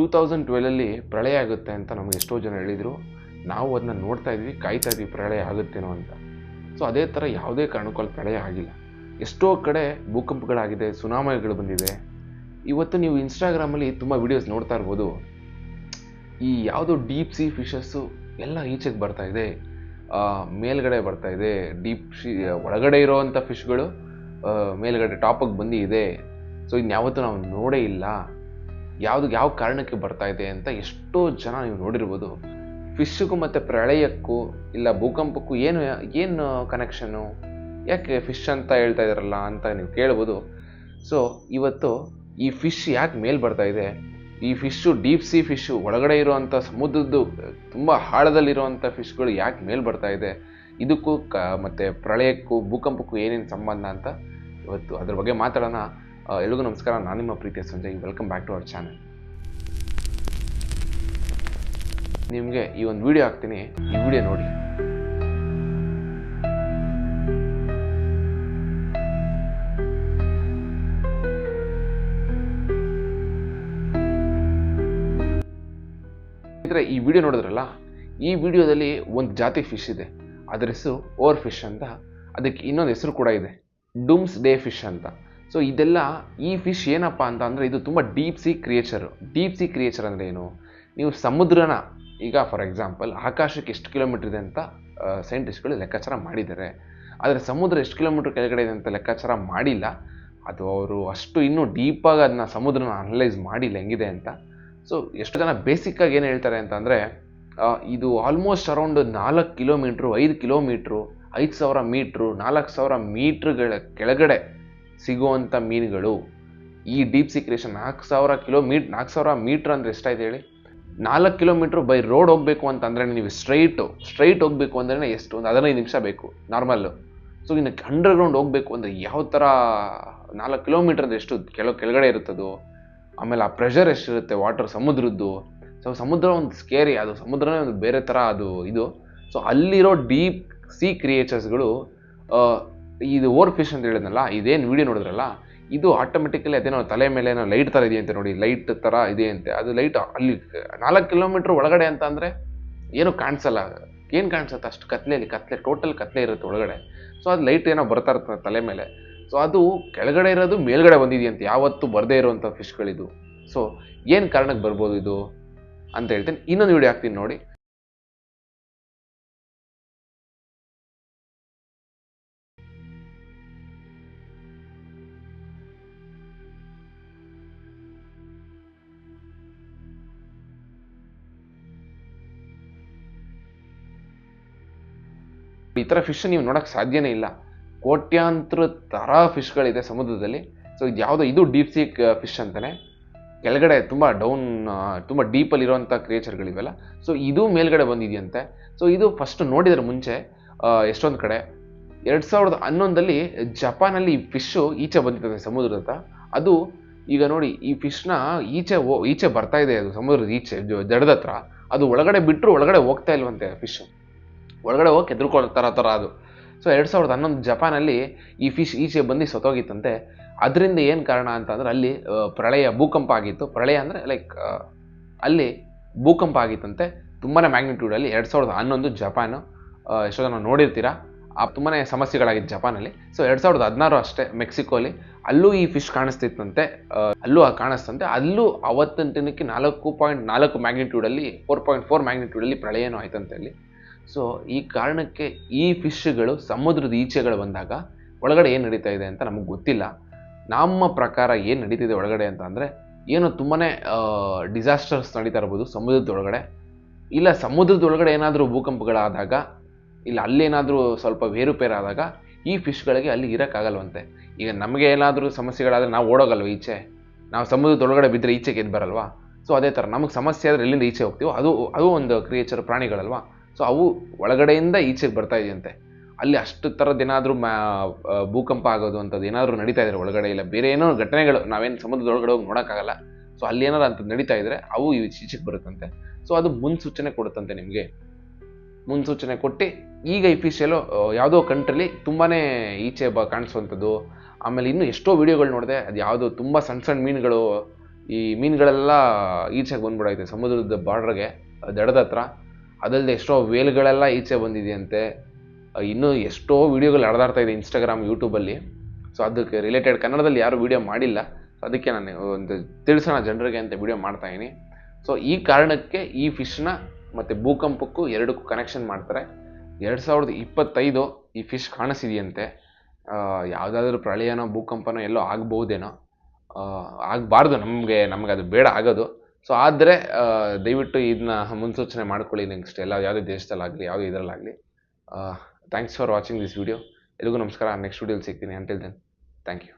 Two thousand ಟ್ವೆಲಲ್ಲಿ ಪ್ರಳಯ ಆಗುತ್ತೆ ಅಂತ ನಮ್ಗೆ ಎಷ್ಟೋ ಜನ ಹೇಳಿದರು. ನಾವು ಅದನ್ನ ನೋಡ್ತಾ ಇದ್ವಿ, ಕಾಯ್ತಾ ಇದ್ವಿ, ಪ್ರಳಯ ಆಗುತ್ತೇನೋ ಅಂತ. ಸೊ ಅದೇ ಥರ ಯಾವುದೇ ಕಾರಣಕ್ಕೂ ಅಲ್ಲಿ ಪ್ರಳಯ ಆಗಿಲ್ಲ. ಎಷ್ಟೋ ಕಡೆ ಭೂಕಂಪಗಳಾಗಿದೆ, ಸುನಾಮಿಗಳು ಬಂದಿದೆ ಇವತ್ತು ನೀವು ಇನ್ಸ್ಟಾಗ್ರಾಮಲ್ಲಿ ತುಂಬ ವೀಡಿಯೋಸ್ ನೋಡ್ತಾ ಇರ್ಬೋದು. ಈ ಯಾವುದೋ ಡೀಪ್ ಸಿ ಫಿಶಸ್ಸು ಎಲ್ಲ ಈಚೆಗೆ ಬರ್ತಾ ಇದೆ. ಮೇಲ್ಗಡೆ ಬರ್ತಾ ಇದೆ. ಡೀಪ್ ಶಿ ಒಳಗಡೆ ಇರೋವಂಥ ಫಿಶ್ಗಳು ಮೇಲ್ಗಡೆ ಟಾಪಿಗೆ ಬಂದಿದೆ. ಸೊ ಇನ್ಯಾವತ್ತೂ ನಾವು ನೋಡೇ ಇಲ್ಲ. ಯಾವುದು ಯಾವ ಕಾರಣಕ್ಕೆ ಬರ್ತಾ ಇದೆ ಅಂತ ಎಷ್ಟೋ ಜನ ನೀವು ನೋಡಿರ್ಬೋದು. ಫಿಶ್ಗೂ ಮತ್ತು ಪ್ರಳಯಕ್ಕೂ ಇಲ್ಲ ಭೂಕಂಪಕ್ಕೂ ಏನು ಏನು ಕನೆಕ್ಷನ್ನು ಯಾಕೆ ಫಿಶ್ ಅಂತ ಹೇಳ್ತಾ ಇದ್ದಾರಲ್ಲ ಅಂತ ನೀವು ಕೇಳ್ಬೋದು. ಸೊ ಇವತ್ತು ಈ ಫಿಶ್ ಯಾಕೆ ಮೇಲ್ ಬರ್ತಾ ಇದೆ? ಈ ಫಿಶ್ಶು ಡೀಪ್ ಸಿ ಫಿಶ್ಶು ಒಳಗಡೆ ಇರುವಂಥ ಸಮುದ್ರದ್ದು ತುಂಬ ಆಳದಲ್ಲಿರುವಂಥ ಫಿಶ್ಗಳು ಯಾಕೆ ಮೇಲ್ ಬರ್ತಾ ಇದೆ? ಇದಕ್ಕೂ ಕ, ಮತ್ತು ಪ್ರಳಯಕ್ಕೂ ಭೂಕಂಪಕ್ಕೂ ಏನೇನು ಸಂಬಂಧ ಅಂತ ಇವತ್ತು ಅದ್ರ ಬಗ್ಗೆ ಮಾತಾಡೋಣ. ಎಲ್ರಿಗೂ ನಮಸ್ಕಾರ, ನಾನು ನಿಮ್ಮ ಪ್ರೀತಿಯ Sanjay welcome back to our channel ನಿಮಗೆ ಈ ಒಂದು ವಿಡಿಯೋ ಹಾಕ್ತೀನಿ, ಈ ವಿಡಿಯೋ ನೋಡಿ. ಈ ವಿಡಿಯೋ ನೋಡಿದ್ರಲ್ಲ, ಈ ವಿಡಿಯೋದಲ್ಲಿ ಒಂದು ಜಾತಿ ಫಿಶ್ ಇದೆ. ಅದರ ಹೆಸರು ಓವರ್ ಫಿಶ್ ಅಂತ, ಅದಕ್ಕೆ ಇನ್ನೊಂದು ಹೆಸರು ಕೂಡ ಇದೆ. ಡೂಮ್ಸ್ ಡೇ ಫಿಶ್ ಅಂತ. ಸೊ ಇದೆಲ್ಲ ಈ ಫಿಶ್ ಏನಪ್ಪ ಅಂತ ಅಂದರೆ ಇದು ತುಂಬ deep sea creature deep sea creature ಅಂದರೆ ಏನು? ನೀವು ಸಮುದ್ರನ, ಈಗ ಫಾರ್ ಎಕ್ಸಾಂಪಲ್ ಆಕಾಶಕ್ಕೆ ಎಷ್ಟು ಕಿಲೋಮೀಟರ್ ಇದೆ ಅಂತ ಸೈಂಟಿಸ್ಟ್ಗಳು ಲೆಕ್ಕಾಚಾರ ಮಾಡಿದ್ದಾರೆ. ಆದರೆ ಸಮುದ್ರ ಎಷ್ಟು ಕಿಲೋಮೀಟರ್ ಕೆಳಗಡೆ ಇದೆ ಅಂತ ಲೆಕ್ಕಾಚಾರ ಮಾಡಿಲ್ಲ. ಅದು ಅವರು ಅಷ್ಟು ಇನ್ನೂ ಡೀಪಾಗಿ ಅದನ್ನ ಸಮುದ್ರನ ಅನಲೈಸ್ ಮಾಡಿಲ್ಲ ಹೆಂಗಿದೆ ಅಂತ. ಸೊ ಎಷ್ಟು ಜನ ಬೇಸಿಕ್ಕಾಗಿ ಏನು ಹೇಳ್ತಾರೆ ಅಂತಂದರೆ ಇದು ಆಲ್ಮೋಸ್ಟ್ ಅರೌಂಡ್ ನಾಲ್ಕು ಕಿಲೋಮೀಟ್ರು ಐದು ಕಿಲೋಮೀಟ್ರು ಐದು ಸಾವಿರ ಮೀಟ್ರು ನಾಲ್ಕು ಸಾವಿರ ಮೀಟ್ರ್ಗಳ ಕೆಳಗಡೆ ಸಿಗುವಂಥ ಮೀನುಗಳು. ಈ ಡೀಪ್ ಸಿಕ್ರೇಷನ್ ನಾಲ್ಕು ಸಾವಿರ ಕಿಲೋಮೀಟ್ ನಾಲ್ಕು ಸಾವಿರ ಮೀಟ್ರ್ ಅಂದರೆ ಎಷ್ಟಾಯ್ತು ಹೇಳಿ? ನಾಲ್ಕು ಕಿಲೋಮೀಟ್ರ್ ಬೈ ರೋಡ್ ಹೋಗಬೇಕು ಅಂತಂದರೆ ನೀವು ಸ್ಟ್ರೈಟು ಸ್ಟ್ರೈಟ್ ಹೋಗಬೇಕು ಅಂದ್ರೆ ಎಷ್ಟು? ಒಂದು ಹದಿನೈದು ನಿಮಿಷ ಬೇಕು ನಾರ್ಮಲ್ಲು ಸೊ ಇನ್ನು ಅಂಡರ್ಗ್ರೌಂಡ್ ಹೋಗಬೇಕು ಅಂದರೆ ಯಾವ ಥರ ನಾಲ್ಕು ಕಿಲೋಮೀಟ್ರ್ ಅಂದರೆ ಎಷ್ಟು? ಕೆಲವು ಕೆಳಗಡೆ ಇರುತ್ತದು. ಆಮೇಲೆ ಆ ಪ್ರೆಷರ್ ಎಷ್ಟಿರುತ್ತೆ? ವಾಟರ್ ಸಮುದ್ರದ್ದು. ಸೊ ಸಮುದ್ರ ಒಂದು ಸ್ಕೇರಿ ಅದು ಸಮುದ್ರನೇ ಒಂದು ಬೇರೆ ಥರ ಅದು ಇದು. ಸೊ ಅಲ್ಲಿರೋ ಡೀಪ್ ಸಿ ಕ್ರಿಯೇಚರ್ಸ್ಗಳು ಇದು ಓವರ್ ಫಿಶ್ ಅಂತ ಹೇಳಿದ್ನಲ್ಲ, ಇದೇನು ವಿಡಿಯೋ ನೋಡಿದ್ರಲ್ಲ, ಇದು ಆಟೋಮೆಟಿಕಲಿ ಅದೇನೋ ತಲೆ ಮೇಲೆ ಏನೋ ಲೈಟ್ ಥರ ಇದೆಯಂತೆ ನೋಡಿ ಲೈಟ್ ಥರ ಇದೆಯಂತೆ, ಅದು ಲೈಟ್ ಅಲ್ಲಿ, ನಾಲ್ಕು ಕಿಲೋಮೀಟ್ರ್ ಒಳಗಡೆ ಅಂತ ಅಂದರೆ ಏನೂ ಕಾಣಿಸಲ್ಲ, ಏನು ಕಾಣಿಸುತ್ತೆ ಅಷ್ಟು ಕತ್ಲೆಯಲ್ಲಿ, ಕತ್ಲೆ ಟೋಟಲ್ ಕತ್ಲೆ ಇರುತ್ತೆ ಒಳಗಡೆ. ಸೊ ಅದು ಲೈಟ್ ಏನೋ ಬರ್ತಾ ಇರ್ತದೆ ತಲೆ ಮೇಲೆ. ಸೊ ಅದು ಕೆಳಗಡೆ ಇರೋದು ಮೇಲ್ಗಡೆ ಬಂದಿದೆಯಂತೆ, ಯಾವತ್ತೂ ಬರದೇ ಇರುವಂಥ ಫಿಶ್ಗಳಿದು ಸೊ ಏನು ಕಾರಣಕ್ಕೆ ಬರ್ಬೋದು ಇದು ಅಂತ ಹೇಳ್ತೀನಿ, ಇನ್ನೊಂದು ವಿಡಿಯೋ ಹಾಕ್ತೀನಿ ನೋಡಿ. ಈ ಥರ ಫಿಶ್ ನೀವು ನೋಡೋಕ್ಕೆ ಸಾಧ್ಯನೇ ಇಲ್ಲ. ಕೋಟ್ಯಾಂತರ ಥರ ಫಿಶ್ಗಳಿದೆ ಸಮುದ್ರದಲ್ಲಿ. ಸೊ ಇದು ಯಾವುದೋ ಇದು ಡೀಪ್ ಸಿ ಫಿಶ್ ಅಂತಲೇ ಕೆಳಗಡೆ ತುಂಬ ಡೌನ್ ತುಂಬ ಡೀಪಲ್ಲಿ ಇರೋವಂಥ ಕ್ರಿಯೇಚರ್ಗಳಿವೆಲ್ಲ ಸೊ ಇದು ಮೇಲ್ಗಡೆ ಬಂದಿದೆಯಂತೆ. ಸೊ ಇದು ಫಸ್ಟ್ ನೋಡಿದರೆ ಮುಂಚೆ ಎಷ್ಟೊಂದು ಕಡೆ. ಎರಡು ಸಾವಿರದ ಹನ್ನೊಂದಲ್ಲಿ ಜಪಾನಲ್ಲಿ ಈ ಫಿಶ್ಶು ಈಚೆ ಬಂದಿದ್ದಂತೆ ಸಮುದ್ರದ ಅದು ಈಗ ನೋಡಿ, ಈ ಫಿಶ್ನ ಈಚೆ ಈಚೆ ಬರ್ತಾ ಇದೆ ಅದು ಸಮುದ್ರದ ಈಚೆ ದಡದ ಹತ್ರ. ಅದು ಒಳಗಡೆ ಬಿಟ್ಟರು ಒಳಗಡೆ ಹೋಗ್ತಾ ಇಲ್ವಂತೆ ಫಿಶ್ ಒಳಗಡೆ ಹೋಗಿ ಕೆದ್ರುಕೊಳ್ತಾರ ಥರ ಅದು. ಸೊ ಎರಡು ಸಾವಿರದ ಹನ್ನೊಂದು ಜಪಾನಲ್ಲಿ ಈ ಫಿಶ್ ಈಚೆ ಬಂದು ಸತ್ತೋಗಿತ್ತಂತೆ. ಅದರಿಂದ ಏನು ಕಾರಣ ಅಂತಂದ್ರೆ ಅಲ್ಲಿ ಪ್ರಳಯ ಭೂಕಂಪ ಆಗಿತ್ತು. ಪ್ರಳಯ ಅಂದರೆ ಲೈಕ್ ಅಲ್ಲಿ ಭೂಕಂಪ ಆಗಿತ್ತಂತೆ. ತುಂಬಾ ಮ್ಯಾಗ್ನಿಟ್ಯೂಡಲ್ಲಿ ಎರಡು ಸಾವಿರದ ಹನ್ನೊಂದು ಜಪಾನು ಎಷ್ಟೋ ಜನ ನೋಡಿರ್ತೀರಾ? ಆ ತುಂಬಾ ಸಮಸ್ಯೆಗಳಾಗಿತ್ತು ಜಪಾನಲ್ಲಿ. ಸೊ ಎರಡು ಸಾವಿರದ ಹದಿನಾರು ಅಷ್ಟೇ ಮೆಕ್ಸಿಕೋಲಿ. ಅಲ್ಲೂ ಈ ಫಿಶ್ ಕಾಣಿಸ್ತಿತ್ತಂತೆ. ಅಲ್ಲೂ ಕಾಣಿಸ್ತಂತೆ. ಅಲ್ಲೂ ಅವತ್ತಿನ ದಿನಕ್ಕೆ ನಾಲ್ಕು ಪಾಯಿಂಟ್ ನಾಲ್ಕು ಮ್ಯಾಗ್ನಿಟ್ಯೂಡಲ್ಲಿ ಫೋರ್ ಪಾಯಿಂಟ್ ಫೋರ್ ಮ್ಯಾಗ್ನಿಟ್ಯೂಡಲ್ಲಿ ಪ್ರಳಯನೂ ಆಯ್ತಂತೆ ಅಲ್ಲಿ. ಸೊ ಈ ಕಾರಣಕ್ಕೆ ಈ ಫಿಶ್ಗಳು ಸಮುದ್ರದ ಈಚೆಗಳು ಬಂದಾಗ ಒಳಗಡೆ ಏನು ನಡೀತಾ ಇದೆ ಅಂತ ನಮಗೆ ಗೊತ್ತಿಲ್ಲ. ನಮ್ಮ ಪ್ರಕಾರ ಏನು ನಡೀತಿದೆ ಒಳಗಡೆ ಅಂತ ಅಂದರೆ, ಏನೋ ತುಂಬಾ ಡಿಸಾಸ್ಟರ್ಸ್ ನಡೀತಾ ಇರ್ಬೋದು ಸಮುದ್ರದೊಳಗಡೆ. ಇಲ್ಲ ಸಮುದ್ರದೊಳಗಡೆ ಏನಾದರೂ ಭೂಕಂಪಗಳಾದಾಗ, ಇಲ್ಲ ಅಲ್ಲೇನಾದರೂ ಸ್ವಲ್ಪ ಏರುಪೇರಾದಾಗ ಈ ಫಿಶ್ಗಳಿಗೆ ಅಲ್ಲಿ ಇರೋಕ್ಕಾಗಲ್ವಂತೆ. ಈಗ ನಮಗೆ ಏನಾದರೂ ಸಮಸ್ಯೆಗಳಾದರೆ ನಾವು ಓಡೋಗಲ್ವ ಈಚೆ? ನಾವು ಸಮುದ್ರದೊಳಗಡೆ ಬಿದ್ದರೆ ಈಚೆಗೆ ಎದ್ದು ಬರಲ್ವಾ? ಸೊ ಅದೇ ಥರ ನಮಗೆ ಸಮಸ್ಯೆ ಆದರೆ ಎಲ್ಲಿಂದ ಈಚೆ ಹೋಗ್ತೀವೋ ಅದು ಅದು ಒಂದು ಕ್ರಿಯೇಚರ್ ಪ್ರಾಣಿಗಳಲ್ವಾ? ಸೊ ಅವು ಒಳಗಡೆಯಿಂದ ಈಚೆಗೆ ಬರ್ತಾ ಇದೆಯಂತೆ. ಅಲ್ಲಿ ಅಷ್ಟು ಥರದ್ದೇನಾದರೂ ಮ್ಯಾ ಆ, ಭೂಕಂಪ ಆಗೋದು ಅಂಥದ್ದು ಏನಾದರೂ ನಡೀತಾ ಇದ್ರೆ ಒಳಗಡೆ ಇಲ್ಲ. ಬೇರೆ ಏನೋ ಘಟನೆಗಳು ನಾವೇನು ಸಮುದ್ರದ ಒಳಗಡೆ ಹೋಗಿ ನೋಡೋಕ್ಕಾಗಲ್ಲ. ಸೊ ಅಲ್ಲಿ ಏನಾರು ಅಂಥದ್ದು ನಡೀತಾ ಇದ್ರೆ ಅವು ಈಚೆಗೆ ಬರುತ್ತಂತೆ. ಸೊ ಅದು ಮುನ್ಸೂಚನೆ ಕೊಡುತ್ತಂತೆ ನಿಮಗೆ. ಮುನ್ಸೂಚನೆ ಕೊಟ್ಟು ಈಗ ಈ ಫಿಶ್ ಎಲ್ಲೋ ಆ, ಯಾವುದೋ ಕಂಟ್ರಿಲಿ ತುಂಬಾ ಈಚೆ ಬ ಕಾಣಿಸುವಂಥದ್ದು. ಆಮೇಲೆ ಇನ್ನೂ ಎಷ್ಟೋ ವಿಡಿಯೋಗಳು ನೋಡಿದೆ ಅದು ಯಾವುದೋ ತುಂಬ ಸಣ್ಣ ಸಣ್ಣ ಮೀನುಗಳು ಈ ಮೀನುಗಳೆಲ್ಲ ಈಚೆಗೆ ಬಂದ್ಬಿಡೈತೆ ಸಮುದ್ರದ ಬಾರ್ಡ್ರಿಗೆ ದಡದ ಹತ್ರ. ಅದಲ್ಲದೆ ಎಷ್ಟೋ ವೇಲ್ಗಳೆಲ್ಲ ಈಚೆ ಬಂದಿದೆಯಂತೆ. ಇನ್ನೂ ಎಷ್ಟೋ ವೀಡಿಯೋಗಳು ಹರಿದಾಡ್ತಾ ಇದೆ ಇನ್ಸ್ಟಾಗ್ರಾಮ್ ಯೂಟ್ಯೂಬಲ್ಲಿ ಸೊ ಅದಕ್ಕೆ ರಿಲೇಟೆಡ್ ಕನ್ನಡದಲ್ಲಿ ಯಾರು ವೀಡಿಯೋ ಮಾಡಿಲ್ಲ. ಅದಕ್ಕೆ ನಾನು ಒಂದು ತಿಳಿಸೋಣ ಜನರಿಗೆ ಅಂತ ವೀಡಿಯೋ ಮಾಡ್ತಾ ಇದೀನಿ. ಸೊ ಈ ಕಾರಣಕ್ಕೆ ಈ ಫಿಶ್ನ ಮತ್ತು ಭೂಕಂಪಕ್ಕೂ ಎರಡಕ್ಕೂ ಕನೆಕ್ಷನ್ ಮಾಡ್ತಾರೆ. ಎರಡು ಸಾವಿರದ ಇಪ್ಪತ್ತೈದು ಈ ಫಿಶ್ ಕಾಣಿಸಿದೆಯಂತೆ. ಯಾವುದಾದ್ರೂ ಪ್ರಳಯನೋ ಭೂಕಂಪನೋ ಎಲ್ಲೋ ಆಗ್ಬೋದೇನೋ ಆಗಬಾರ್ದು ನಮಗೆ ನಮಗೆ ಅದು ಬೇಡ, ಆಗೋದು. ಸೊ ಆದರೆ ದಯವಿಟ್ಟು ಇದನ್ನ ಮುನ್ಸೂಚನೆ ಮಾಡ್ಕೊಳ್ಳಿ ನೆಕ್ಸ್ಟ್ ಎಲ್ಲ ಯಾವುದೇ ದೇಶದಲ್ಲಾಗಲಿ, ಯಾವುದೇ ಇದರಲ್ಲಾಗಲಿ. Thanks for watching this video ಎಲ್ರಿಗೂ ನಮಸ್ಕಾರ. ನೆಕ್ಸ್ಟ್ ವಿಡಿಯೋಲಿ ಸಿಗ್ತೀನಿ. Until then thank you